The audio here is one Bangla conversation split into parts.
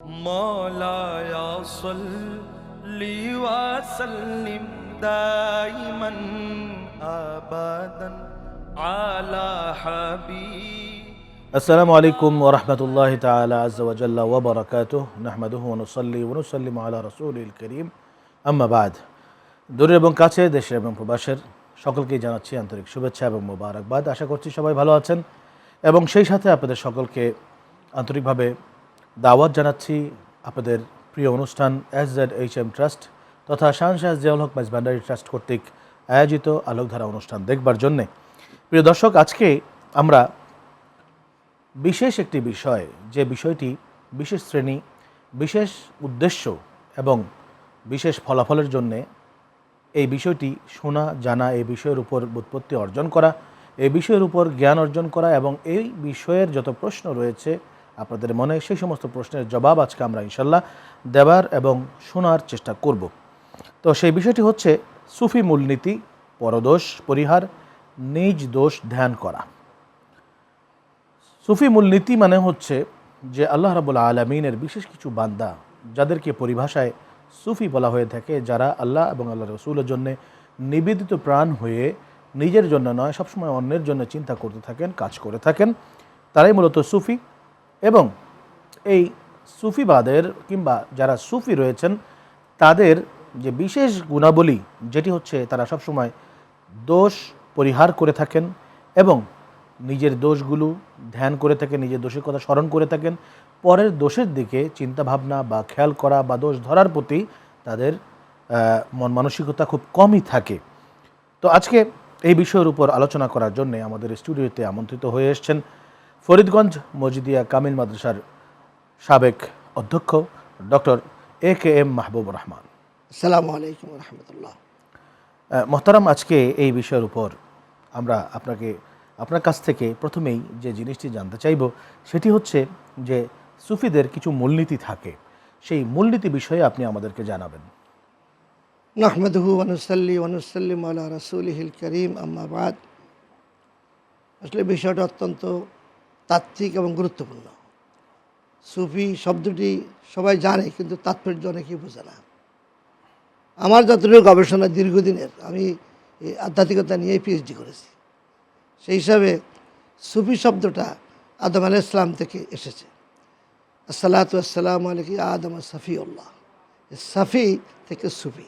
مولاي صل وسلم دائما ابدا على حبيب السلام عليكم ورحمة الله تعالى عز وجل وبركاته نحمده ونصلي ونسلم على رسوله الكريم أما بعد দূরে এবং কাছে দেশের এবং প্রবাসের সকলকেই জানাচ্ছি আন্তরিক শুভেচ্ছা এবং মোবারকবাদ আশা করছি সবাই ভালো আছেন এবং সেই সাথে আপনাদের সকলকে আন্তরিকভাবে দাওয়াত জানাচ্ছি আপনাদের প্রিয় অনুষ্ঠান S Z H M trust তথা শাহনশাহ জিয়াউল হক মাইজ ভান্ডারি ট্রাস্ট কর্তৃক আয়োজিত আলোকধারা অনুষ্ঠান দেখবার জন্যে। প্রিয় দর্শক, আজকে আমরা বিশেষ একটি বিষয়, যে বিষয়টি বিশেষ শ্রেণি, বিশেষ উদ্দেশ্য এবং বিশেষ ফলাফলের জন্যে এই বিষয়টি শোনা, জানা, এই বিষয়ের উপর উৎপত্তি অর্জন করা, এই বিষয়ের উপর জ্ঞান অর্জন করা এবং এই বিষয়ের যত প্রশ্ন রয়েছে আপনাদের মনে সেই সমস্ত প্রশ্নের জবাব আজকে আমরা ইনশাল্লাহ দেবার এবং শোনার চেষ্টা করব। তো সেই বিষয়টি হচ্ছে সুফি মূলনীতি, পরদোষ, পরিহার, নিজ দোষ ধ্যান করা। সুফি মূলনীতি মানে হচ্ছে যে আল্লাহ রাবুল আলমিনের বিশেষ কিছু বান্দা যাদেরকে পরিভাষায় সুফি বলা হয়ে থাকে, যারা আল্লাহ এবং আল্লাহ রসুলের জন্যে নিবেদিত প্রাণ হয়ে নিজের জন্য নয়, সবসময় অন্যের জন্য চিন্তা করতে থাকেন, কাজ করে থাকেন। তারাই মূলত সুফি। এবং এই সুফিবাদের কিংবা যারা সুফি রয়েছেন, তাদের যে বিশেষ গুণাবলী, যেটি হচ্ছে তারা সবসময় দোষ পরিহার করে থাকেন এবং নিজের দোষগুলো ধ্যান করে থাকেন, নিজের দোষের কথা স্মরণ করে থাকেন। পরের দোষের দিকে চিন্তা ভাবনা বা খেয়াল করা বা দোষ ধরার প্রতি তাদের মন মানসিকতা খুব কমই থাকে। তো আজকে এই বিষয়ের উপর আলোচনা করার জন্য আমাদের স্টুডিওতে আমন্ত্রিত হয়ে এসেছেন ফরিদগঞ্জ মজিদিয়া কামিল মাদ্রাসার সাবেক অধ্যক্ষ doctor A K M Mahbub Rahman. আসসালামু আলাইকুম রহমতুল্লাহ। মোহতারাম আজকে এই বিষয়ের উপর আমরা আপনাকে আপনার কাছ থেকে প্রথমেই যে জিনিসটি জানতে চাইব সেটি হচ্ছে যে সুফিদের কিছু মূলনীতি থাকে। সেই মূলনীতি বিষয়ে আপনি আমাদেরকে জানাবেন। নাহমদহু ওয়ানুসাল্লি ওয়ানুসাল্লিম আল্লাহ রসুলহিল করিম আম্মাবাদ আসলে বিষয়টা অত্যন্ত তাত্ত্বিক এবং গুরুত্বপূর্ণ। সুফি শব্দটি সবাই জানে, কিন্তু তাৎপর্য অনেকেই বোঝে না। আমার যতটুকু গবেষণা দীর্ঘদিনের, আমি আধ্যাত্মিকতা নিয়ে পিএইচডি করেছি। সেই হিসাবে সুফি শব্দটা আদম আলাহ ইসলাম থেকে এসেছে। আসসালাতু আসসালাম আলকি আদম সাফিউল্লাহ। সাফি থেকে সুফি।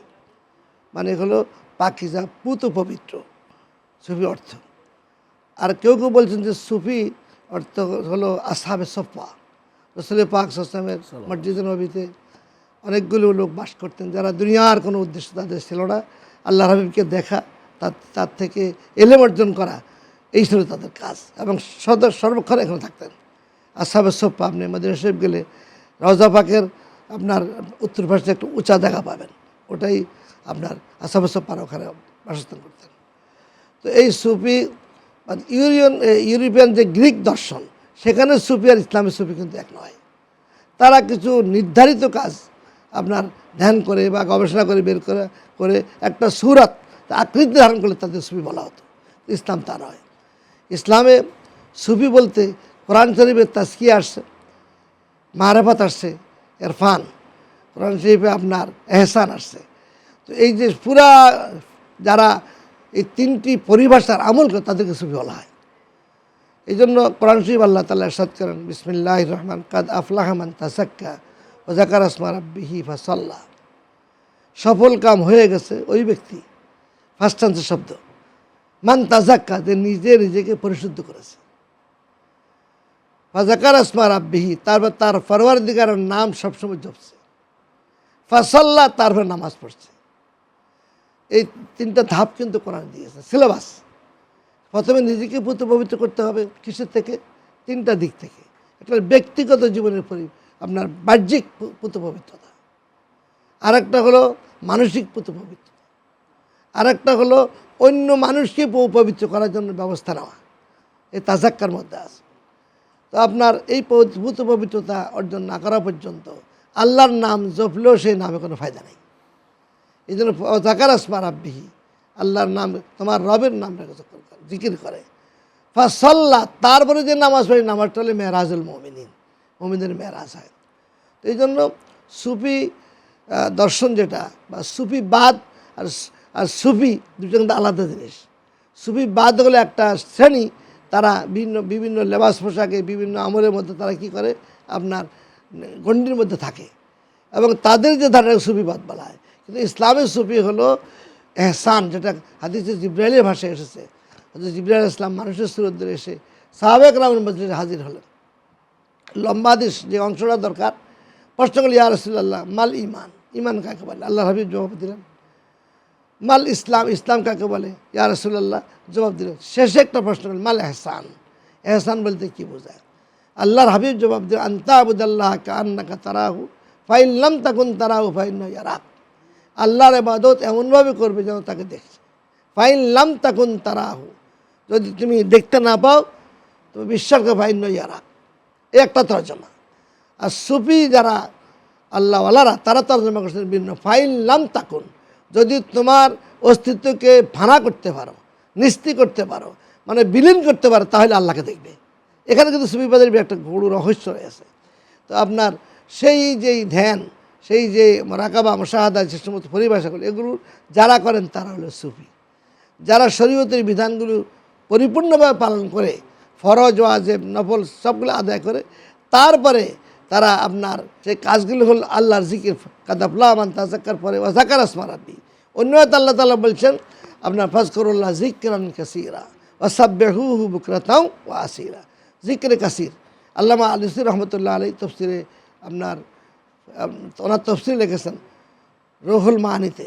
মানে হলো পাকিজা পুত পবিত্র। সুফি অর্থ। আর কেউ কেউ বলছেন যে সুফি অর্থ হলো আসাবে সফা। রসুল পাক সালামের মসজিদ নবীতে অনেকগুলো লোক বাস করতেন যারা দুনিয়ার কোনো উদ্দেশ্য তাদের ছিল না। আল্লাহ হাবিবকে দেখা তার তার থেকে এলেম অর্জন করা এই ছিল তাদের কাজ এবং সদর সর্বক্ষণ এখানে থাকতেন। আসাবে সফা আপনি মদিনা শরীফ গেলে রওজা পাকের আপনার উত্তর পাশে একটা উঁচা জায়গা পাবেন। ওটাই আপনার আসাবে সফার ওখানে বাসস্থান করতেন। তো এই সুফি ইউরিয়ান ইউরোপিয়ান যে গ্রিক দর্শন, সেখানে সুফি আর ইসলামী সুফি কিন্তু এক নয়। তারা কিছু নির্ধারিত কাজ আপনার ধ্যান করে বা গবেষণা করে, বের করে করে একটা সুরাত, আকৃতি ধারণ করলে তাদের সুফি বলা হতো। ইসলাম তা নয়। ইসলামে সুফি বলতে কোরআন শরীফের তাস্কিয়া আসছে, মারেফাত আসছে, এরফান। কোরআন শরীফে আপনার এহসান আসছে। তো এই যে পুরা যারা এই তিনটি পরিভাষার আমল করে তাদেরকে সুফি বলা হয়। এই জন্য কোরআন শরীফ আল্লাহ তালা এরশাদ করেন বিসমিল্লাহ রহমান, কাদ আফলাহমান তাসাক্কা ও জাকার আসমান আব্বিহি ফাসাল্লাহ সফল কাম হয়ে গেছে ওই ব্যক্তি। ফার্স্ট চান্সের শব্দ। মান তাজাক্কা যে নিজে নিজেকে পরিশুদ্ধ করেছে। ফাজাকার আসমা রাব্বিহি তারপর তার ফরওয়ার দিগার নাম সবসময় জপছে। ফাসাল্লাহ তারপর নামাজ পড়ছে। এই তিনটা ধাপ কিন্তু কোরআন দিয়েছে, সিলেবাস। প্রথমে নিজেকে পুত পবিত্র করতে হবে কিসের থেকে? তিনটা দিক থেকে। একটা ব্যক্তিগত জীবনের পরি, আপনার বাহ্যিক পু- পুত পবিত্রতা। আর একটা হলো মানসিক পুত পবিত্রতা। আর একটা হলো অন্য মানুষকে পবিত্র করার জন্য ব্যবস্থা নেওয়া। এই তাজাক্কার মধ্যে আছে। তো আপনার এই প- পুত পবিত্রতা অর্জন না করা পর্যন্ত আল্লাহর নাম জপলেও সেই নামে কোনো ফায়দা নেই। এই জন্য জাকার আসমা রাব্বিহি, আল্লাহর নাম, তোমার রবের নাম রেখে জিকির করে। ফাসাল্লাহ তারপরে যে নামাজ পড়ি, নামাজটা হলে মেহরাজুল মমিনিন, মমিনের মেহরাজ হয়। তো এই জন্য সুফি দর্শন যেটা, বা সুফিবাদ আর আর সুফি দুটো আলাদা জিনিস। সুফি বাদ হলো একটা শ্রেণি, তারা বিভিন্ন বিভিন্ন লেবাস পোশাকে, বিভিন্ন আমলের মধ্যে তারা কি করে, আপনার, গণ্ডির মধ্যে থাকে। এবং তাদের যে ধারণা সুফিবাদ বলা হয় কিন্তু ইসলামের সুফি হলো এহসান, যেটা হাদিসে জিব্রাইলের ভাষায় এসেছে। জিব্রাইল ইসলাম মানুষের সুরত ধরে এসে সাহাবেক রামের মধ্যে হাজির হলেন। লম্বা হাদিস, যে অংশটা দরকার। প্রশ্ন করল ইয়া রসুল্লাহ মাল ইমান ইমান কাকে বলে? আল্লাহ হাবিব জবাব দিলেন, মাল ইসলাম? ইসলাম কাকে বলে? ইয়া রসুল্লাহ জবাব দিলেন। শেষে একটা প্রশ্ন করল মাল এহসান? এহসান বলতে কি বোঝায়? আল্লাহর হাবিব জবাব দিলেন আন্তা আবুদাল্লাহ কান্নাকা তারাহু ফাইল্লাম তাকুন তারাহু ফাইন ইয়ারাক। আল্লাহর এবাদত এমনভাবে করবে যেন তাকে দেখছে। ফাইন লাম তাকুন তারাহু। যদি তুমি দেখতে না পাও, তুমি বিশ্বাস করে ফাইন ইয়ারা। এই একটা তর্জমা। আর সুফি যারা আল্লাহওয়ালারা, তারা তর্জমা করছেন বিভিন্ন ফাইন লাম তাকুন। যদি তোমার অস্তিত্বকে ফানা করতে পারো, নিস্তি করতে পারো মানে বিলীন করতে পারো, তাহলে আল্লাহকে দেখবে। এখানে কিন্তু সুফিবাদের একটা বড় রহস্য রয়েছে। তো আপনার সেই যেই ধ্যান সেই যে রাকাবা, মশাহাদা, যে সমস্ত পরিভাষাগুলো, এগুলো যারা করেন তারা হলো সুফি। যারা শরীয়তের বিধানগুলো পরিপূর্ণভাবে পালন করে, ফরজ, ওয়াজেব, নফল সবগুলো আদায় করে, তারপরে তারা আপনার সেই কাজগুলো হল আল্লাহর জিকির কাদাফলা মান তাজাক্কার পরে ওয়াজাকার আসমারাবি অন্য আল্লাহ তালা বলছেন, আপনার ফজকরুল্লাহ জিকরান কাসিরা ওয়াসাব্বেহু হু বুকরাতাও ও আসিরা। জিক্রে কাসির, আল্লামা আলিসির রহমতুল্লাহ আলী তফসিরে আপনার ওনার তফসিল লিখেছেন, রুহুল মাহানিতে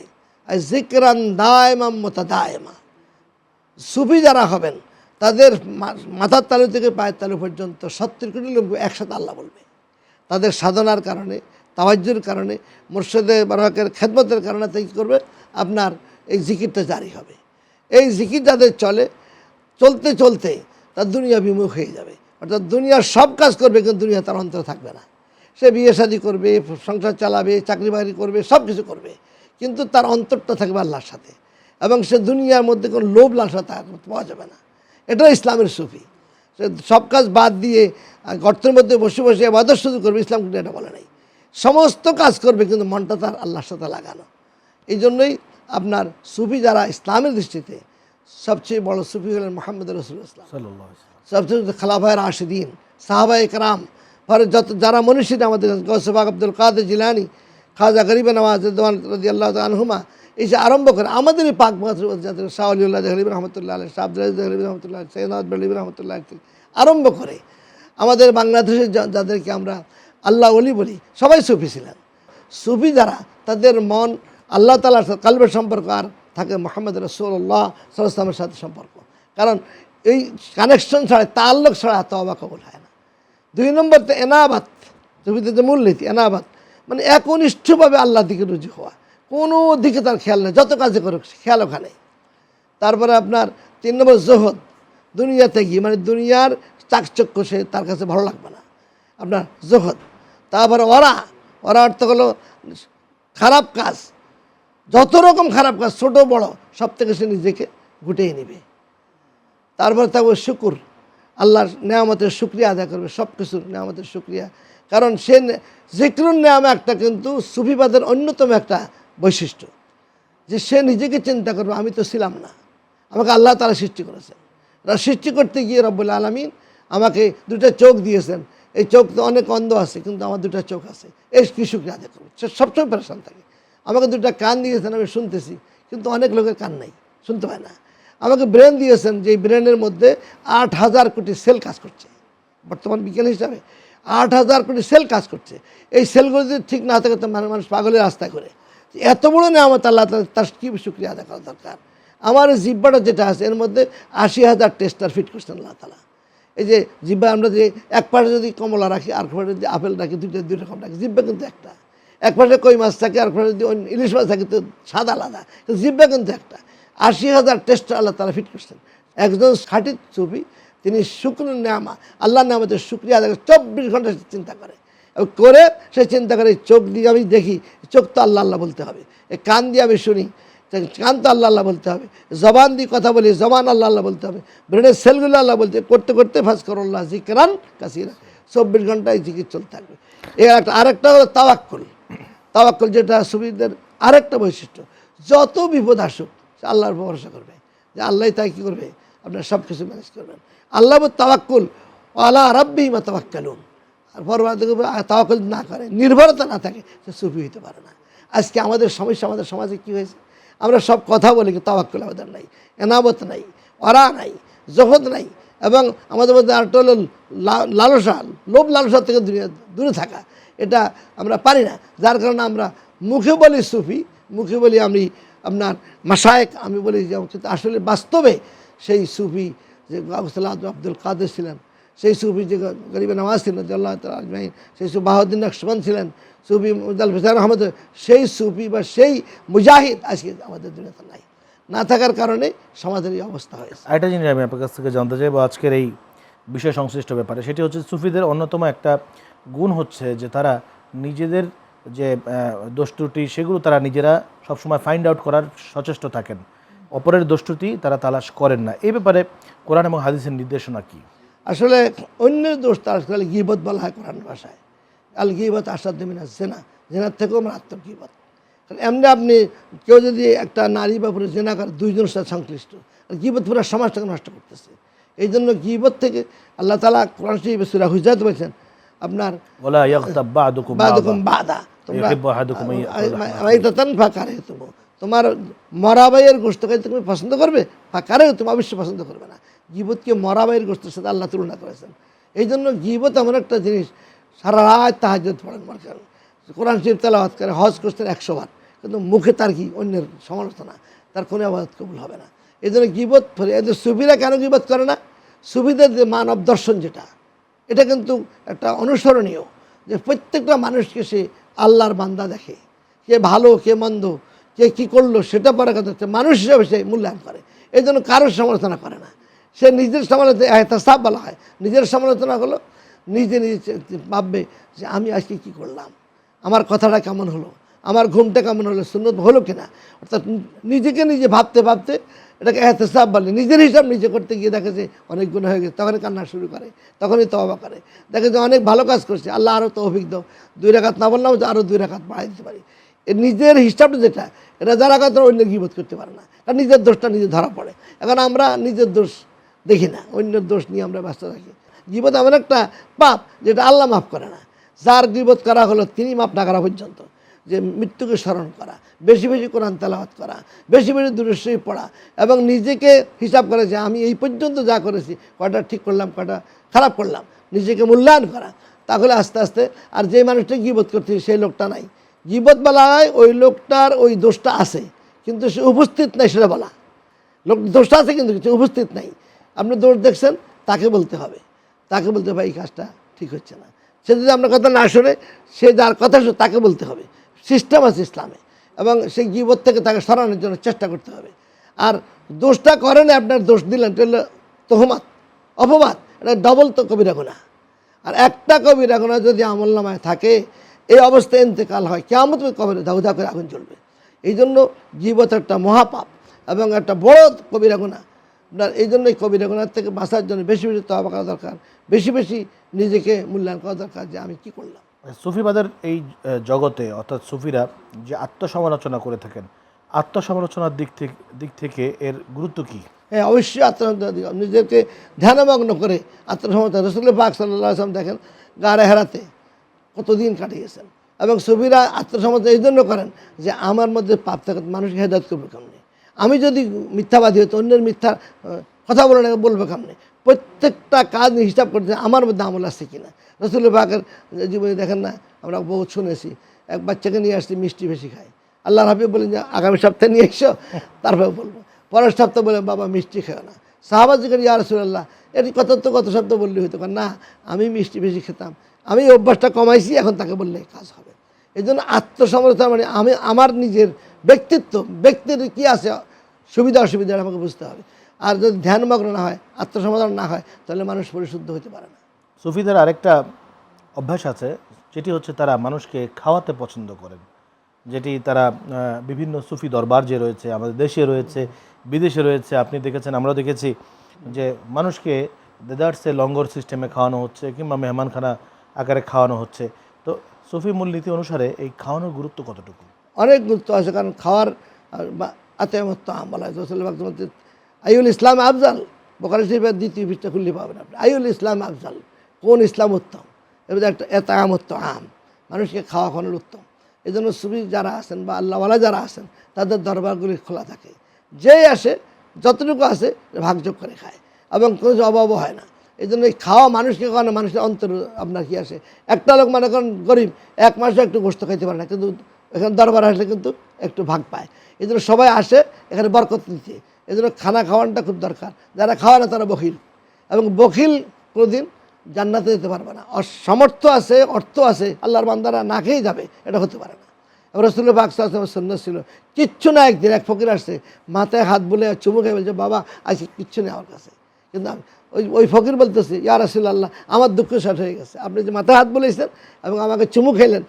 জিকরান দায়মা মোতাদায়মা। সুফি যারা হবেন, তাদের মাথার তালু থেকে পায়ের তালু পর্যন্ত সত্তর কোটি লোক একসাথে আল্লাহ বলবে। তাদের সাধনার কারণে, তাওয়াজ্জুর কারণে, মুর্শিদে বারকের খেদমতের কারণে তাই কী করবে, আপনার এই জিকিরটা জারি হবে। এই জিকির যাদের চলে, চলতে চলতে তার দুনিয়া বিমুখ হয়ে যাবে। অর্থাৎ দুনিয়ার সব কাজ করবে কিন্তু দুনিয়া তার অন্তরে থাকবে না। সে বিয়ে শাদী করবে সংসার চালাবে চাকরি বাকরি করবে সব কিছু করবে। কিন্তু তার অন্তরটা থাকবে আল্লাহর সাথে। এবং সে দুনিয়ার মধ্যে কোনো লোভ লালসা তার পাওয়া যাবে না। এটা ইসলামের সুফি। সে সব কাজ বাদ দিয়ে গর্তের মধ্যে বসে বসে আবাদত শুরু করবে ইসলাম কিন্তু এটা বলে নাই। সমস্ত কাজ করবে কিন্তু মনটা তার আল্লাহর সাথে লাগানো। এই জন্যই আপনার সুফি যারা ইসলামের দৃষ্টিতে সবচেয়ে বড় সুফি হলেন মোহাম্মদ রসুল ইসলাম। সবচেয়ে খালাফায় রাশিদিন সাহাবা একরাম পরে যত যারা মনীষী আমাদের গৌসবাগ আব্দুল কাদের জিলানি, খাজা গরিব নওয়াজ রদি আল্লাহ আনহুমা, এই যে আরম্ভ করে আমাদের পাক যাদের শাহ আলিউল্লাহ রহমতুল্লাহ আলহ শাহ আব্দুল জহলিব রহমতুল্লাহ সৈয়দ বলিব রহমতুল্লাহ আরম্ভ করে, আমাদের বাংলাদেশের যাদেরকে আমরা আল্লাহ অলি বলি, সবাই সুফি ছিলেন। সুফি যারা, তাদের মন আল্লাহ তালার সাথে, কালবের সম্পর্ক আর থাকে মোহাম্মদ রসুল্লাহ সাল্লামের সাথে সম্পর্ক। কারণ এই কানেকশন ছাড়া তাল্লক ছাড়া তবা কবল হয় দুই নম্বর তো এনাবাত সুফিতে যে মূলনীতি, এনাবাত। মানে একনিষ্ঠভাবে আল্লাহ দিকে রুজু হওয়া। কোনো দিকে তার খেয়াল নেই, যত কাজে করুক, খেয়াল ওখানে। তারপরে আপনার তিন নম্বর জোহদ, দুনিয়াতে গিয়ে মানে দুনিয়ার চাকচক্য সে তার কাছে ভালো লাগবে না। আপনার জোহদ। তারপরে ওরা ওরা অর্থ হলো খারাপ কাজ। যত রকম খারাপ কাজ, ছোট বড়, সব থেকে সে নিজেকে গুটিয়ে নেবে। তারপরে থাকবে শুকুর। আল্লাহর নেয়ামতের শুক্রিয়া আদায় করবে সব কিছুর নেয়ামতের শুক্রিয়া। কারণ সে জিক্রুন নেয়ামা একটা কিন্তু সুফিবাদের অন্যতম একটা বৈশিষ্ট্য। যে সে নিজেকে চিন্তা করবে, আমি তো ছিলাম না। আমাকে আল্লাহ তারা সৃষ্টি করেছেন। সৃষ্টি করতে গিয়ে রব্বুল আলমিন আমাকে দুটো চোখ দিয়েছেন। এই চোখ তো অনেক অন্ধ আছে, কিন্তু আমার দুটো চোখ আছে। এই কি শুক্রিয়া আদায় করবে? সে সবসময় পেরেশান থাকে। আমাকে দুটো কান দিয়েছেন, আমি শুনতেছি, কিন্তু অনেক লোকের কান নাই, শুনতে পায় না। আমাকে ব্রেন দিয়েছেন যে ব্রেনের মধ্যে আট হাজার কোটি সেল কাজ করছে বর্তমান বিজ্ঞান হিসাবে। আট হাজার কোটি সেল কাজ করছে। এই সেলগুলো যদি ঠিক না থাকে তো মানুষ মানুষ পাগলের রাস্তায় করে এত বড় নেয়ামত আল্লাহ তাআলা, তার কী শুক্রিয়া আদায় করা দরকার? আমার জিব্বাটা যেটা আছে এর মধ্যে আশি হাজার টেস্টার ফিট করছেন আল্লাহ তালা এই যে জিব্বা আমরা যে এক পাশে যদি কমলা রাখি আর পাশে যদি আপেল রাখি দুইটা দুই রকম রাখি জিব্বা কিন্তু একটা। এক পাশে কই মাছ থাকে আর পাশে যদি ইলিশ মাছ থাকে তো সাদা আলাদা। জিব্বা কিন্তু একটা। আশি হাজার টেস্টার আল্লাহ তালা ফিট করছেন। একজন খাঁটি ছবি, তিনি শুক্র নামা আল্লাহ নামাদের শুক্রিয়া আদায় চব্বিশ ঘণ্টা চিন্তা করে। করে সে চিন্তা করে, চোখ দিয়ে আমি দেখি, চোখ তো আল্লাহ আল্লাহ বলতে হবে। কান দিয়ে আমি শুনি কান তো আল্লাহ আল্লাহ বলতে হবে। জবান দিয়ে কথা বলি, জবান আল্লাহ আল্লাহ বলতে হবে। ব্রেনের সেলগুলো আল্লাহ বলতে, করতে করতে ফাঁস আল্লাহ জিকরান কাসিরা। চব্বিশ ঘন্টায় জিকির চলতে থাকবে। এর একটা, আরেকটা হলো তাওয়াক্কুল। তাওয়াক্কুল যেটা সুবিধের আরেকটা বৈশিষ্ট্য। যত বিপদ আসুক সে আল্লাহর ভরসা করবে। যে আল্লাহ তাই কী করবে? আপনার সব কিছু ম্যানেজ করবেন। আল্লাহ তাওয়াক্কুল আল্লাহ রাব্বি মা তাওয়াক্কালুন। আর পরবার তাওয়াক্কুল না করে। নির্ভরতা না থাকে, সে সুফি হইতে পারে না। আজকে আমাদের সমস্যা, আমাদের সমাজে কী হয়েছে? আমরা সব কথা বলি, কিন্তু তাওয়াক্কুল আমাদের নাই। এনাবত নাই, অরা নাই, জহদ নাই, এবং আমাদের মধ্যে আরেকটা হলো লালসা, লোভ লালসা থেকে দূরে দূরে থাকা। এটা আমরা পারি না। যার কারণে আমরা মুখে বলি সুফি, মুখে বলি আমি আপনার মাসায়েক আমি বলি যে আসলে বাস্তবে সেই সুফি যে আজম আব্দুল কাদের ছিলেন, সেই সুফি যে গরিবের নামাজ ছিলেন আল্লাহ আজমাইন, সেই সুফি বাহাউদ্দিন নকশবন ছিলেন, সুফি মুজাল ফিসার আহমদ সেই সুফি বা সেই মুজাহিদ আজকে আমাদের দুনিয়াতে নাই। না থাকার কারণে সমাজের এই অবস্থা হয়েছে। আরেকটা জিনিস আমি আপনার কাছ থেকে জানতে চাইব, আজকের এই বিষয় সংশ্লিষ্ট ব্যাপারে, সেটি হচ্ছে সুফিদের অন্যতম একটা গুণ হচ্ছে যে তারা নিজেদের যে দোষ ত্রুটি সেগুলো তারা নিজেরা সবসময় ফাইন্ড আউট করার সচেষ্ট থাকেন। অপরের দোষ ত্রুটি তারা তালাশ করেন না। এই ব্যাপারে কোরআন এবং হাদিসের নির্দেশনা কি? আসলে অন্যের দোষ তার আসলে গিবত বলা হয় কোরআন ভাষায়। আল গিবত আসাদ মিনা জেনা। জেনার থেকেও মারাত্মক গিবত কারণ এমনি আপনি কেউ যদি একটা নারী বা পুরুষ জেনা করে দুইজনের সাথে সংশ্লিষ্ট। আর গিবত পুরো সমাজটাকে নষ্ট করতেছে। এই জন্য গিবত থেকে আল্লাহ তালা কোরআন শরীফ সুরা হুজাত বলছেন আপনার বা'দা। তোমরা মরা ভাইয়ের গোষ্ঠকে তুমি। পছন্দ করবে ফাকারে তুমি অবশ্যই পছন্দ করবে না। গিবতকে মরা ভাইয়ের গোষ্ঠের সাথে আল্লাহ তুলনা করেছেন। এই জন্য গিবত এমন একটা জিনিস সারা রাত তাহাজত পড়েন মার্কার কোরআন শরীফ তেলাওয়াত করে হজ করছেন একশো বার কিন্তু মুখে তার কি অন্যের সমালোচনা? তার কোনো আবাদত কবুল হবে না। এই জন্য গিবত এদের সুবিরা কেন গিবত করে না? সুবিধার যে মানব দর্শন যেটা এটা কিন্তু একটা অনুসরণীয়। যে প্রত্যেকটা মানুষকে সে আল্লাহর বান্দা দেখে। কে ভালো, কে মন্দ, কে কী করল, সেটা পরে কথা হচ্ছে। মানুষ হিসাবে সে মূল্যায়ন করে। এই জন্য কারোর সমালোচনা করে না। সে নিজের সমালোচনা এহতাসাব বলা হয়। নিজের সমালোচনা হলো, নিজে নিজে ভাববে যে আমি আজকে কি করলাম? আমার কথাটা কেমন হলো? আমার ঘুমটা কেমন হলো? সুন্নত হলো কিনা? অর্থাৎ নিজেকে নিজে ভাবতে ভাবতে এটাকে এহতেসাব বলে। নিজের হিসাব নিজে করতে গিয়ে দেখে যে অনেক গুণ হয়ে গেছে। তখনই কান্না শুরু করে। তখনই তবা করে। দেখে যে অনেক ভালো কাজ করছে। আল্লাহ আরও তো অভিজ্ঞ দুই রাখাত না বললাম যে আরও দুই রাখাত বাড়াই দিতে পারি। নিজের হিসাবটা যেটা, এটা যারা কাজ অন্যের গিবোধ করতে পারে না। কারণ নিজের দোষটা নিজে ধরা পড়ে। এখন আমরা নিজের দোষ দেখি না। অন্যের দোষ নিয়ে আমরা ব্যস্ত থাকি। গিবোধ এমন একটা পাপ যেটা আল্লাহ মাফ করে না। যার গিবোধ করা হলো তিনি মাফ না করা পর্যন্ত। যে মৃত্যুকে স্মরণ করা, বেশি বেশি কোরআন তেলাওয়াত করা, বেশি বেশি দূরস্বই পড়া, এবং নিজেকে হিসাব করে যে আমি এই পর্যন্ত যা করেছি কটা ঠিক করলাম কটা খারাপ করলাম, নিজেকে মূল্যায়ন করা, তাহলে আস্তে আস্তে আর যে মানুষটা গিবোধ করছে সেই লোকটা নাই। গিবোধ বলায় ওই লোকটার ওই দোষটা আছে, কিন্তু সে উপস্থিত নাই সেটা বলা। লোক দোষটা আছে কিন্তু কিছু উপস্থিত নাই। আপনি দোষ দেখছেন, তাকে বলতে হবে। তাকে বলতে হবে, এই কাজটা ঠিক হচ্ছে না। সে যদি আপনার কথা না শোনে, সে যার কথা শোনে তাকে বলতে হবে। সিস্টেম আছে ইসলামে। এবং সেই গিবত থেকে তাকে সরানোর জন্য চেষ্টা করতে হবে। আর দোষটা করেন, আপনার দোষ দিলেন, এটা হলো তহমাত, অপবাদ, এটা ডবল তো কবিরা গুণা আর একটা কবিরা গুণা যদি আমল নামায় থাকে, এই অবস্থায় ইন্তেকাল হয় কেমন কবিরা দাউ করে আগুন জ্বলবে। এই জন্য জীবত একটা মহাপাপ এবং একটা বড় কবিরা গুণা আপনার এই জন্যই কবিরা গুণার থেকে বাঁচার জন্য বেশি বেশি তবা করা দরকার, বেশি বেশি নিজেকে মূল্যায়ন করা দরকার যে আমি কি করলাম। সুফিবাদের এই জগতে, অর্থাৎ সুফিরা যে আত্মসমালোচনা করে থাকেন, আত্মসমালোচনার দিক থেকে দিক থেকে এর গুরুত্ব কি? হ্যাঁ অবশ্যই আত্মসমর্থন দিতে নিজেকে ধ্যানমগ্ন করে আত্মসমর্থন রসুল পাক সাল্লাহ আসলাম দেখেন, গাড়ে হেরাতে কতদিন কাটিয়েছেন। এবং সুফিরা আত্মসমর্থন এই জন্য করেন যে, আমার মধ্যে পাপ থাকে মানুষকে হেদায়ত করবে কেমনি? আমি যদি মিথ্যাবাদী হতো অন্যের মিথ্যা কথা বলে বলবে কেমনি? প্রত্যেকটা কাজ হিসাব করতে আমার মধ্যে আমল আসছে কিনা? রসুল পাকের জীবনে দেখেন না, আমরা বহুত শুনেছি, এক বাচ্চাকে নিয়ে আসছি, মিষ্টি বেশি খায়। আল্লাহ হাবিব বলেন, যে, আগামী সপ্তাহে নিয়ে এসো। তারপরে বলব, পরের সপ্তাহে বলে, বাবা, মিষ্টি খেও না। সাহাবাজ ইয়া রসুল্লাহ এটি কত তো কত সপ্তাহ বললে হইতো কারণ না, আমি মিষ্টি বেশি খেতাম। আমি অভ্যাসটা কমাইছি, এখন তাকে বললে কাজ হবে। এই জন্য আত্মসমর্থন মানে আমি, আমার নিজের ব্যক্তিত্ব, ব্যক্তির কী আছে সুবিধা অসুবিধা আমাকে বুঝতে হবে। আর যদি ধ্যানমগ্ন না হয় আত্মসমাধান না হয় তাহলে মানুষ পরিশুদ্ধ হতে পারে না। সুফিদের আরেকটা অভ্যাস আছে যেটি হচ্ছে তারা মানুষকে খাওয়াতে পছন্দ করেন। যেটি তারা বিভিন্ন সুফি দরবার যে রয়েছে আমাদের দেশে রয়েছে বিদেশে রয়েছে আপনি দেখেছেন আমরাও দেখেছি যে মানুষকে দেদার্সে লঙ্গর সিস্টেমে খাওয়ানো হচ্ছে কিংবা মেহমানখানা আকারে খাওয়ানো হচ্ছে। তো সুফি মূলনীতি অনুসারে এই খাওয়ানোর গুরুত্ব কতটুকু? অনেক গুরুত্ব আছে কারণ খাওয়ার আম বলা হয়। আইউল ইসলাম আফজাল। বোকারি শরীফের দ্বিতীয় পৃষ্ঠা খুললে পাবেন আপনি। আইউল ইসলাম আফজাল। কোন ইসলাম উত্তম? এবার একটা এতামত্ত আম উত্তম আম। মানুষকে খাওয়া খাওয়ানোর উত্তম। এই জন্য সুবি যারা আছেন বা আল্লাহওয়ালা যারা আছেন, তাদের দরবারগুলি খোলা থাকে। যেই আসে, যতটুকু আসে ভাগযোগ করে খায়। এবং কোনো অভাবও হয় না। এই জন্য এই খাওয়া মানুষকে খাওয়ানো, মানুষের অন্তর আপনার কি আসে? একটা লোক মানে করেন গরিব, এক মাসও একটু গোস্ত খাইতে পারে না, কিন্তু এখানে দরবার আসলে কিন্তু একটু ভাগ পায়। এই জন্য সবাই আসে, এখানে বরকত নিতে। এই জন্য খানা খাওয়ানোটা খুব দরকার। যারা খাওয়া না তারা বখিল। এবং বখিল কোনোদিন জান্নাতে যেতে পারবে না। আর সামর্থ্য আছে, অর্থ আছে, আল্লাহর বান্দারা না খেয়েই যাবে, এটা হতে পারে না। রসুল বাকসাম সন্ন্যাস ছিল, কিচ্ছু না একদিন, এক ফকির আসছে, মাথায় হাত বলে চুমু খেয়ে বলছে, বাবা, আজকে কিচ্ছু নেই আমার কাছে। কিন্তু আমি ওই ওই ফকির বলতেছে, ইয়া রাসুল আল্লাহ আমার দুঃখ শেষ হয়ে গেছে। আপনি যে মাথায় হাত বলেছেন এবং আমাকে চুমু খেলেন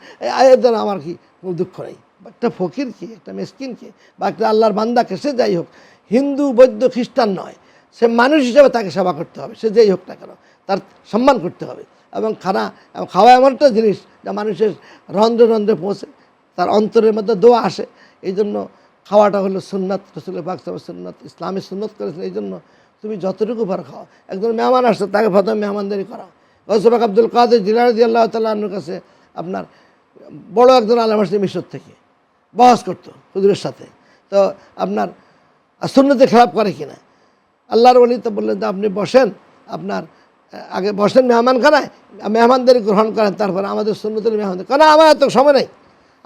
এর দ্বারা আমার কি কোনো দুঃখ নেই? একটা ফকির কি, একটা মেসকিন কি, বা একটা আল্লাহর বান্দাকে সে যাই হোক হিন্দু, বৌদ্ধ, খ্রিস্টান নয়। সে মানুষ হিসাবে তাকে সেবা করতে হবে। সে যেই হোক না কেন, তার সম্মান করতে হবে। এবং খানা খাওয়া এমন একটা জিনিস যা মানুষের রন্ধ্রে রন্ধ্রে পৌঁছে, তার অন্তরের মধ্যে দোয়া আসে। এই জন্য খাওয়াটা হলো সুন্নত রসুল বাকসাম সুন্নত ইসলামী সুন্নত করেছেন। এই জন্য তুমি যতটুকু পারো খাও। একজন মেহমান আসছে, তাকে প্রথমে মেহমানদারি করাও। গৌসবাক আব্দুল কাদের জিলারদি আল্লাহ তাল্লাহর কাছে আপনার বড় একজন আলম মিশর থেকে। বহস করতো হুজুরের সাথে। তো আপনার সুন্নতে খেলাপ করে কিনা? আল্লাহর বলি তো বললেন যে, আপনি বসেন, আপনার আগে বসেন মেহমান খানায় মেহমানদারি গ্রহণ করেন, তারপরে আমাদের সুন্নতের মেহমানদারি কারণ আমার এত সময় নেই,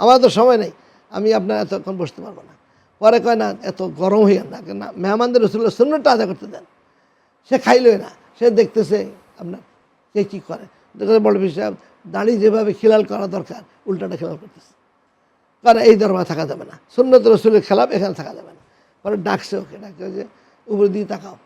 আমার তো সময় নেই, আমি আপনার এতক্ষণ বসতে পারব না। পরে কয়, না, এত গরম হইয়া না না, মেহমানদের রসুল্লাহ সুন্নতটা আদায় করতে দেন। সে খাইলই না, সে দেখতেছে আপনার কে কী করে? দেখতে বড় বিষয় দাঁড়িয়ে যেভাবে খিলাল করা দরকার, উল্টাটা খেলাল করতেছে। কারণ এই দরবার থাকা যাবে না, সুন্নত রসুলের খেলাপ এখানে থাকা যাবে না। পরে ডাকছে ওকে, ডাকছে যে উপরে দিয়ে তাকাও।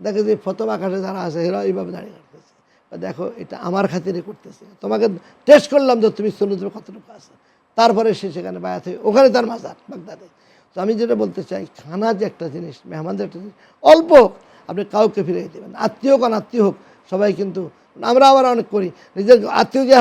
দেখে যে ফতম আকাশে যারা আছে, এরা এইভাবে দাঁড়িয়ে করতেছে বা দেখো, এটা আমার খাতিরে করতেছে। তোমাকে টেস্ট করলাম যে তুমি সুন্নতের কতটুকু আছে। তারপরে সে সেখানে বায়াত হয়ে, ওখানে তার মাজার, বাগদাদে। তো আমি যেটা বলতে চাই, খানা যে একটা জিনিস মেহমানদের একটা জিনিস, অল্প আপনি কাউকে ফিরিয়ে দেবেন। আত্মীয় হোক আত্মীয় হোক, সবাই কিন্তু, আমরা আবার অনেক করি। নিজের আত্মীয় যে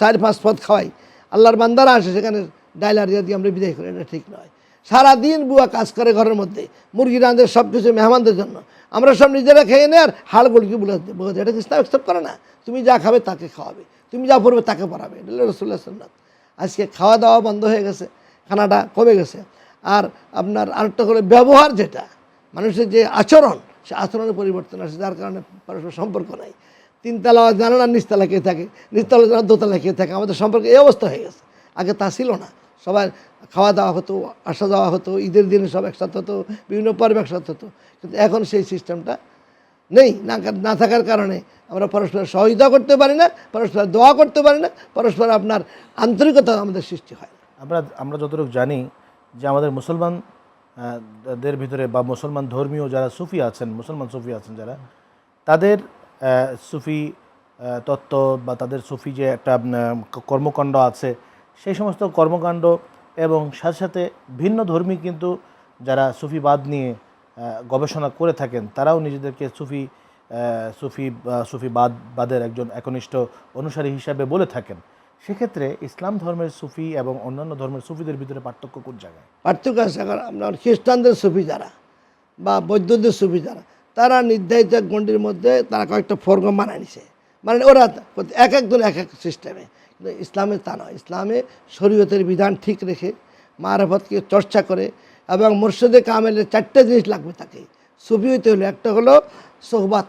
চার, পাঁচ পদ খাওয়াই, আল্লাহর বান্দারা আসে, সেখানে ডাইলারিয়া দিয়ে আমরা বিদায় করি, এটা ঠিক নয়। সারাদিন বুয়া কাজ করে ঘরের মধ্যে, মুরগি রাঁধে সব কিছু মেহমানদের জন্য। আমরা সব নিজেরা খেয়ে নেই আর হাড় গুলকি বলে বলে এটা ইসলাম অ্যাকসেপ্ট করে না? তুমি যা খাবে তাকে খাওয়াবে। তুমি যা পড়বে তাকে পড়াবে। এটা রসুল্লাহ সাল্লাত আজকে খাওয়া দাওয়া বন্ধ হয়ে গেছে, খানাটা কমে গেছে। আর আপনার আরেকটা করে ব্যবহার যেটা, মানুষের যে আচরণ, সে আচরণের পরিবর্তন আসে, যার কারণে পরস্পর সম্পর্ক নাই। তিনতলা জানে না নিচতলা খেয়ে থাকে? নিচতলা জানা দোতলা খেয়ে থাকে? আমাদের সম্পর্কে এই অবস্থা হয়ে গেছে। আগে তা ছিল না। সবাই খাওয়া দাওয়া হতো, আসা যাওয়া হতো, ঈদের দিনে সব একসাথে হতো, বিভিন্ন পর্ব একসাথে হতো। কিন্তু এখন সেই সিস্টেমটা নেই, না না থাকার কারণে আমরা পরস্পর সহযোগিতা করতে পারি না পরস্পর দোয়া করতে পারি না পরস্পর আপনার আন্তরিকতা আমাদের সৃষ্টি হয় আমরা আমরা যতটুকু জানি যে আমাদের মুসলমান দের ভিতরে বা মুসলমান ধর্মীয় যারা সুফি আছেন, মুসলমান সুফি আছেন যারা, তাদের সুফি তত্ত্ব বা তাদের সুফি যে একটা কর্মকাণ্ড আছে সেই সমস্ত কর্মকাণ্ড এবং সাথে সাথে ভিন্ন ধর্মী কিন্তু যারা সুফিবাদ নিয়ে গবেষণা করে থাকেন, তারাও নিজেদেরকে সুফি সুফি সুফিবাদ বাদের একজন একনিষ্ঠ অনুসারী হিসাবে বলে থাকেন। সেক্ষেত্রে ইসলাম ধর্মের সুফি এবং অন্যান্য ধর্মের সুফিদের ভিতরে পার্থক্য কোন জায়গায়? পার্থক্য আছে আপনার খ্রিস্টানদের সুফি যারা বা বৌদ্ধদের সুফি যারা, তারা নির্ধারিত গণ্ডির মধ্যে তারা কয়েকটা ফর্ম মানায় নিছে। মানে ওরা এক একজন এক এক সিস্টেমে ইসলামে তা নয়। ইসলামে শরীয়তের বিধান ঠিক রেখে, মারাফতকে চর্চা করে এবং মুর্শিদে কামেলের চারটে জিনিস লাগবে তাকে। সুফি হইতে হলে, একটা হলো সোহবাত।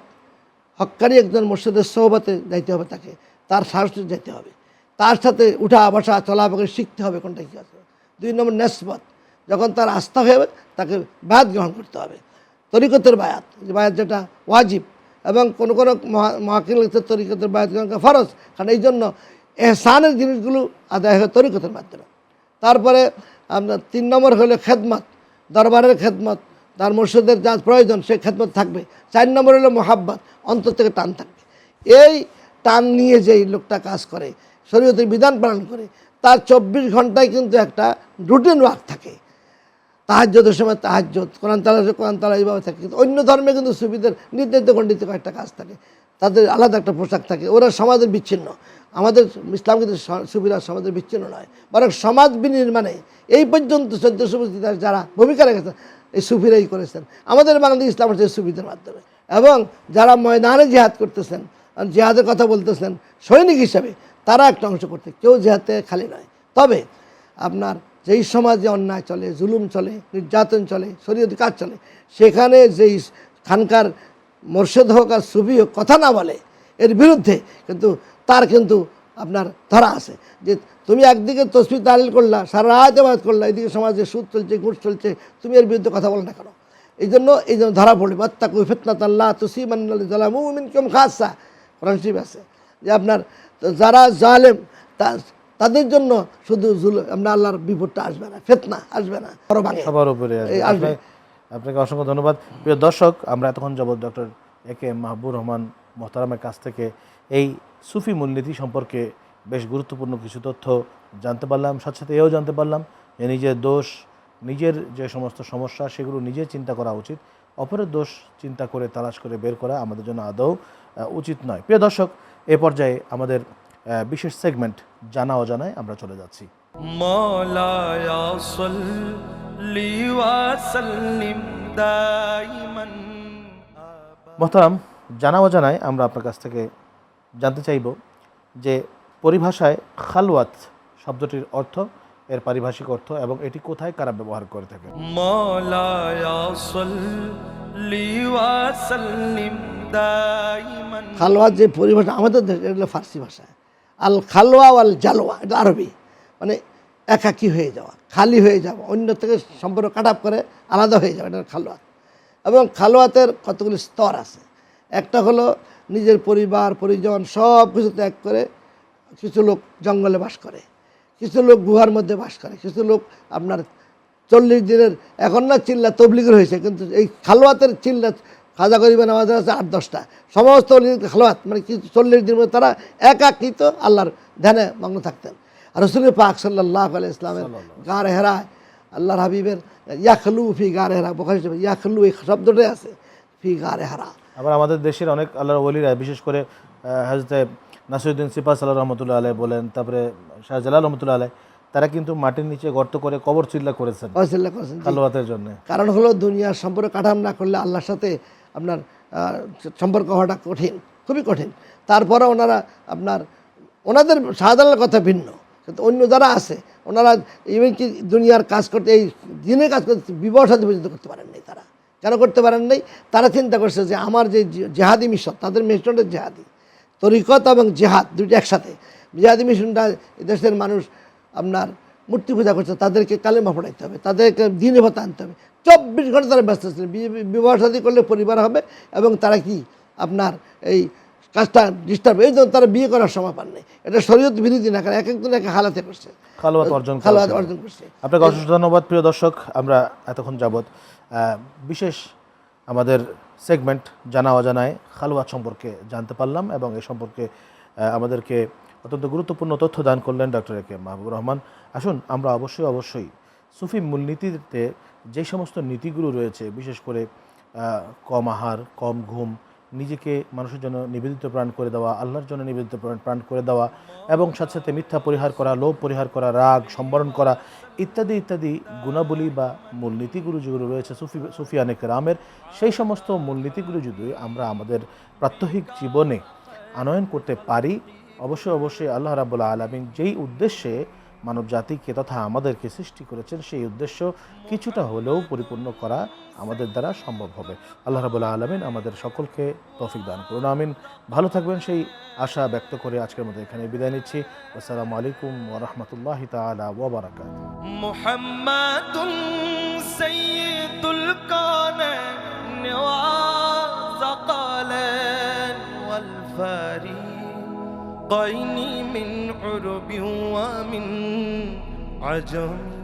হক্কারি একজন মুর্শিদের সোহবাতে যাইতে হবে তাকে, তার সাহসে যেতে হবে। তার সাথে উঠা বসা চলাফেরা শিখতে হবে কোনটা কী আছে। দুই নম্বর নেসবত, যখন তার আস্থা হয়ে তাকে বায়াত গ্রহণ করতে হবে। তরিকতের বায়াত বায়াত যেটা ওয়াজিব এবং কোনো কোনো মহাকিল তরিকতের বায়াত গ্রহণ করা ফরজ। কারণ এই জন্য এহসানের জিনিসগুলো আদায় হয় তরিকতের মাধ্যমে। তারপরে আপনার তিন নম্বর হলো খেদমত, দরবারের খেদমত, তার মুর্শিদের যা প্রয়োজন সে খেদমত থাকবে। চার নম্বর হলো মোহাব্বত, অন্তর থেকে টান থাকবে। এই টান নিয়ে যেই লোকটা কাজ করে, শরীয়তের বিধান পালন করে, তার চব্বিশ ঘন্টায় কিন্তু একটা রুটিন ওয়ার্ক থাকে। তাহাজ্যদের সময় তাহাজ্যত কোরআন তালা কোরআন তালা এইভাবে থাকে। কিন্তু অন্য ধর্মে কিন্তু সুবিধার নির্ধারিত খণ্ডিত কয়েকটা কাজ থাকে। তাদের আলাদা একটা পোশাক থাকে, ওরা সমাজের বিচ্ছিন্ন। আমাদের ইসলাম কিন্তু সুবিধা সমাজের বিচ্ছিন্ন নয়, বরং সমাজ বিনির্মাণে এই পর্যন্ত চোদ্দ সুবিধার যারা ভূমিকা রেখেছেন, এই সুফিরাই করেছেন। আমাদের বাংলাদেশ ইসলাম হচ্ছে সুবিধার মাধ্যমে। এবং যারা ময়দানে জেহাদ করতেছেন জেহাদের কথা বলতেছেন, সৈনিক হিসাবে তারা একটা অংশ করতে, কেউ জেহাদে খালি নয়। তবে আপনার যেই সমাজে অন্যায় চলে, জুলুম চলে, নির্যাতন চলে, শরীয়ত কাজ চলে, সেখানে যেই খানকার মোর্শেদ হোক আর সুফি হোক কথা না বলে, এর বিরুদ্ধে কিন্তু তার কিন্তু আপনার ধরা আছে। যে তুমি একদিকে তসবি তালিল করলা সারা রাত আবাদ করলা এদিকে সমাজে সুদ চলছে ঘুষ চলছে তুমি এর বিরুদ্ধে কথা বলো না কেন? এই জন্য এই জন্য ধরা পড়বে। বাত্তা কুই ফেতনাত আল্লাহ কেম খাসা কোরআন শরীফ আছে যে আপনার যারা জালেম তা তাদের জন্য শুধু জুল আপনার আল্লাহর বিপদটা আসবে না ফেতনা আসবে না সবার উপরে আসবে। আপনাকে অসংখ্য ধন্যবাদ। প্রিয় দর্শক আমরা এতক্ষণ যাবৎ ডক্টর এ কে মাহবুর রহমান মোহতারামের কাছ থেকে এই সুফি মূলনীতি সম্পর্কে বেশ গুরুত্বপূর্ণ কিছু তথ্য জানতে পারলাম সাথে সাথে এও জানতে পারলাম যে নিজের দোষ নিজের যে সমস্ত সমস্যা সেগুলো নিজে চিন্তা করা উচিত। অপরের দোষ চিন্তা করে তালাশ করে বের করা আমাদের জন্য আদৌ উচিত নয়। প্রিয় দর্শক এ পর্যায়ে আমাদের বিশেষ সেগমেন্ট জানা অজানায় আমরা চলে যাচ্ছি। মহতারাম জানা অজানায় আমরা আপনার কাছ থেকে জানতে চাইব যে পরিভাষায় খালওয়াত শব্দটির অর্থ এর পারিভাষিক অর্থ এবং এটি কোথায় কারা ব্যবহার করে থাকে। খালওয়া যে পরিভাষা আমাদের এগুলো ফার্সি ভাষা। আল খালওয়া আল জালওয়া এটা আরবি। মানে একাকি হয়ে যাওয়া খালি হয়ে যাওয়া অন্য থেকে সম্পর্ক কাট আপ করে আলাদা হয়ে যাওয়া এটা খালোয়াত এবং খালোয়াতের কতগুলি স্তর আছে। একটা হলো নিজের পরিবার পরিজন সব কিছু ত্যাগ করে কিছু লোক জঙ্গলে বাস করে কিছু লোক গুহার মধ্যে বাস করে কিছু লোক আপনার চল্লিশ দিনের এখন না চিল্লা তবলিগের হয়েছে কিন্তু এই খালোয়াতের চিল্লা খাজা গরিবেন আমাদের আছে আট দশটা। সমস্ত খালোয়াত মানে কিছু চল্লিশ দিনের মধ্যে তারা একাকৃত আল্লাহর ধ্যানে মগ্ন থাকতেন। আর রসুল পাক সাল্লাহ আলাই ইসলামের গার হেরায় আল্লাহর হাবিবের ইয়াখলু ফি গার হেরা বোখারি ইয়াখলু এই শব্দটাই আছে ফি গার হেরা। আবার আমাদের দেশের অনেক আল্লাহর ওলিরা বিশেষ করে হাজরতে নাসিরুদ্দিন সিপাহ সাল্লাহ রহমতুল্লাহ আলাই বলেন তারপরে শাহজালাল রহমতুল্লাহ আলাই তারা কিন্তু মাটির নিচে গর্ত করে কবর চিল্লা করেছেন। জি। জন্য। কারণ হলো দুনিয়ার সম্পর্ক কাঠাম না করলে আল্লাহর সাথে আপনার সম্পর্ক হওয়াটা কঠিন খুবই কঠিন। তারপরে ওনারা আপনার ওনাদের সাধারণ কথা ভিন্ন। কিন্তু অন্য যারা আছে ওনারা ইভেন কি দুনিয়ার কাজ করতে এই দিনের কাজ করতে বিবাহ সাথে পর্যন্ত করতে পারেন নাই তারা। কেন করতে পারেন নাই তারা চিন্তা করছে যে আমার যে জেহাদি মিশন তাদের মিশনটা জেহাদি। তরিকত এবং জেহাদ দুইটা একসাথে। জেহাদি মিশনটা দেশের মানুষ আপনার মূর্তি পূজা করছে তাদেরকে কালেমা পড়াইতে হবে তাদেরকে দিনে ভাতা আনতে হবে। চব্বিশ ঘণ্টা তারা ব্যস্ত ছিল বিয়ে- বিবাহ করলে পরিবার হবে এবং তারা কি আপনার এই কাজটা ডিস্টার্ব এই জন্য তারা বিয়ে করার সময় পান নাই। এটা শরীয়ত বিরোধী না কারণ এক একজন একে হালাতে করছে খালওয়াত অর্জন ছিল। অর্জন করছে। আপনাকে অসংখ্য ধন্যবাদ প্রিয় দর্শক। আমরা এতক্ষণ আহ, বিশেষ আমাদের সেগমেন্ট জানা অজানায় খালওয়াত সম্পর্কে জানতে পারলাম এবং এ সম্পর্কে আমাদেরকে অত্যন্ত গুরুত্বপূর্ণ তথ্য দান করলেন doctor A K Mahbubur Rahman. আসুন, আমরা অবশ্যই অবশ্যই সুফি মূলনীতিতে যে সমস্ত নীতিগুলো রয়েছে, বিশেষ করে কম আহার, কম ঘুম নিজেকে মানুষের জন্য নিবেদিত প্রাণ করে দেওয়া, আল্লাহর জন্য নিবেদিত প্রাণ- করে দেওয়া এবং সাথে সাথে মিথ্যা পরিহার করা, লোভ পরিহার করা, রাগ, সম্বরণ করা ইত্যাদি ইত্যাদি গুণাবলী বা মূলনীতিগুলো যেগুলো রয়েছে সুফি, সুফিয়ানে রামের সেই সমস্ত মূলনীতিগুলো যদি আমরা আমাদের প্রাত্যহিক জীবনে আনয়ন করতে পারি, অবশ্যই অবশ্যই আল্লাহ রাবুল্লাহ আলমিন যেই উদ্দেশ্যে মানব জাতিকে তথা আমাদেরকে সৃষ্টি করেছেন সেই উদ্দেশ্য কিছুটা হলেও পরিপূর্ণ করা আমাদের দ্বারা সম্ভব হবে আল্লাহ রাবুল্লাহ আলমিন আমাদের সকলকে তৌফিক দান করুন আমিন ভালো থাকবেন সেই আশা ব্যক্ত করে আজকের মতো এখানে বিদায় নিচ্ছি আসসালামু আলাইকুম ওরহমতুল্লাহ তালা ওবরাকাত محمد سيد الكونين وثقلين والفريقين من عرب ومن عجم.